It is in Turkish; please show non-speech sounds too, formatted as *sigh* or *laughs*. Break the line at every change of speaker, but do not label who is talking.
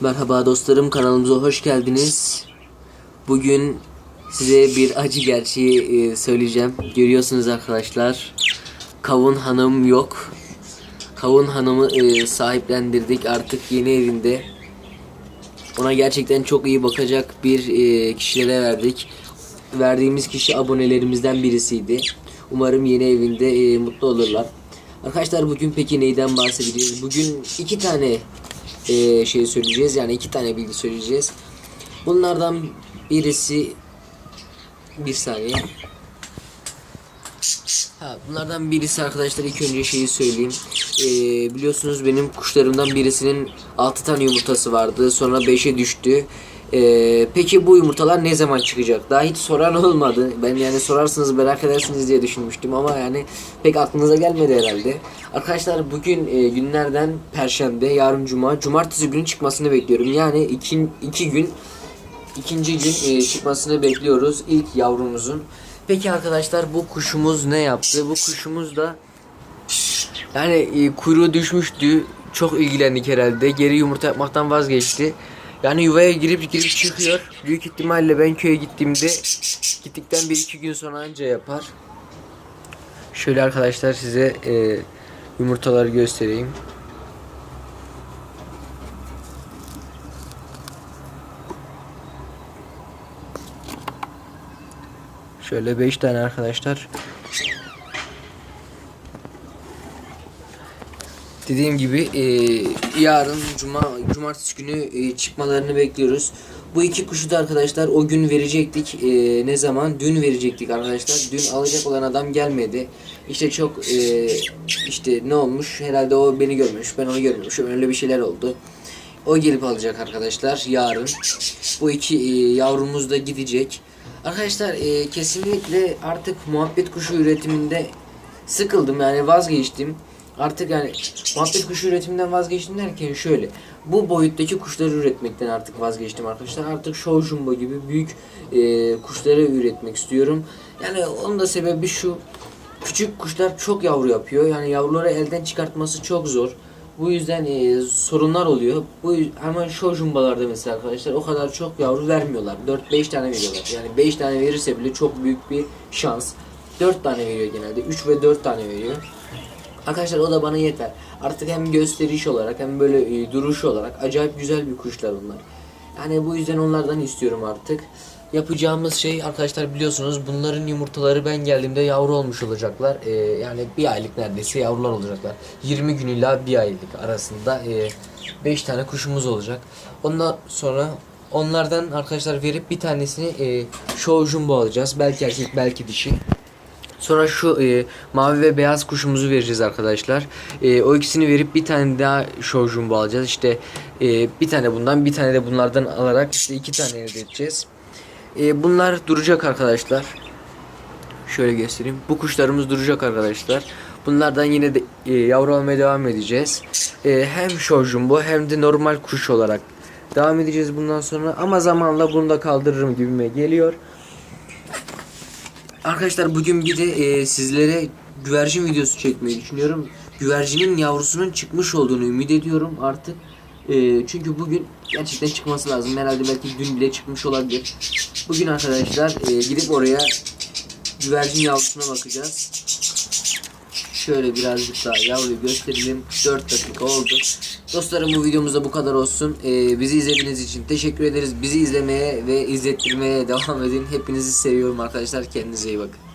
Merhaba dostlarım kanalımıza hoş geldiniz. Bugün size bir acı gerçeği e, söyleyeceğim. Görüyorsunuz arkadaşlar. Kavun Hanım yok. Kavun Hanım'ı e, sahiplendirdik artık yeni evinde. Ona gerçekten çok iyi bakacak bir e, kişilere verdik. Verdiğimiz kişi abonelerimizden birisiydi. Umarım yeni evinde mutlu olurlar. Arkadaşlar bugün peki neyden bahsedeceğiz? Bugün iki tane e, şey söyleyeceğiz. Yani iki tane bilgi söyleyeceğiz. Bunlardan birisi bir saniye. Ha, bunlardan birisi arkadaşlar ilk önce şeyi söyleyeyim. Ee, biliyorsunuz benim kuşlarımdan birisinin 6 tane yumurtası vardı. Sonra 5'e düştü. Ee, peki bu yumurtalar ne zaman çıkacak? Daha hiç soran olmadı. Ben yani sorarsınız merak edersiniz diye düşünmüştüm ama yani pek aklınıza gelmedi herhalde. Arkadaşlar bugün e, günlerden perşembe, yarın cuma, cumartesi günü çıkmasını bekliyorum. Yani iki, iki gün ikinci gün e, çıkmasını bekliyoruz ilk yavrumuzun. Peki arkadaşlar bu kuşumuz ne yaptı? Bu kuşumuz da yani e, kuyruğu düşmüştü. Çok ilgilendik herhalde. Geri yumurta yapmaktan vazgeçti. Yani yuvaya girip girip çıkıyor. Büyük ihtimalle ben köye gittiğimde gittikten bir iki gün sonra anca yapar. Şöyle arkadaşlar size e, yumurtaları göstereyim. Şöyle 5 tane arkadaşlar. Dediğim gibi e, yarın cuma cumartesi günü e, çıkmalarını bekliyoruz. Bu iki kuşu da arkadaşlar o gün verecektik. E, ne zaman? Dün verecektik arkadaşlar. Dün alacak olan adam gelmedi. İşte çok e, işte ne olmuş? Herhalde o beni görmüş. Ben onu görmemişim. Öyle bir şeyler oldu. O gelip alacak arkadaşlar yarın. Bu iki e, yavrumuz da gidecek. Arkadaşlar e, kesinlikle artık muhabbet kuşu üretiminde sıkıldım yani vazgeçtim. Artık yani muhabbet kuşu üretiminden vazgeçtim derken şöyle. Bu boyuttaki kuşları üretmekten artık vazgeçtim arkadaşlar. Artık show jumbo gibi büyük e, kuşları üretmek istiyorum. Yani onun da sebebi şu. Küçük kuşlar çok yavru yapıyor. Yani yavruları elden çıkartması çok zor. Bu yüzden e, sorunlar oluyor. Bu ama show jumbalarda mesela arkadaşlar o kadar çok yavru vermiyorlar. 4-5 tane veriyorlar. Yani 5 tane verirse bile çok büyük bir şans. 4 tane veriyor genelde. 3 ve 4 tane veriyor. Arkadaşlar o da bana yeter. Artık hem gösteriş olarak hem böyle e, duruş olarak acayip güzel bir kuşlar onlar. Yani bu yüzden onlardan istiyorum artık. Yapacağımız şey arkadaşlar biliyorsunuz bunların yumurtaları ben geldiğimde yavru olmuş olacaklar. Ee, yani bir aylık neredeyse yavrular olacaklar. 20 gün ila bir aylık arasında 5 tane kuşumuz olacak. Ondan sonra onlardan arkadaşlar verip bir tanesini e, show jumbo alacağız. Belki erkek belki dişi. Sonra şu e, mavi ve beyaz kuşumuzu vereceğiz arkadaşlar. E, o ikisini verip bir tane daha show alacağız. İşte e, bir tane bundan bir tane de bunlardan alarak işte iki tane elde edeceğiz. E, bunlar duracak arkadaşlar. Şöyle göstereyim. Bu kuşlarımız duracak arkadaşlar. Bunlardan yine de e, yavru almaya devam edeceğiz. E, hem show hem de normal kuş olarak devam edeceğiz bundan sonra. Ama zamanla bunu da kaldırırım gibime geliyor. Arkadaşlar bugün bir de e, sizlere güvercin videosu çekmeyi düşünüyorum. Güvercinin yavrusunun çıkmış olduğunu ümit ediyorum artık. E, çünkü bugün gerçekten çıkması lazım. Herhalde belki dün bile çıkmış olabilir. Bugün arkadaşlar e, gidip oraya güvercin yavrusuna bakacağız. Şöyle birazcık daha yavruyu gösterelim. 4 dakika oldu. Dostlarım bu videomuzda bu kadar olsun. Ee, bizi izlediğiniz için teşekkür ederiz. Bizi izlemeye ve izlettirmeye *laughs* devam edin. Hepinizi seviyorum arkadaşlar. Kendinize iyi bakın.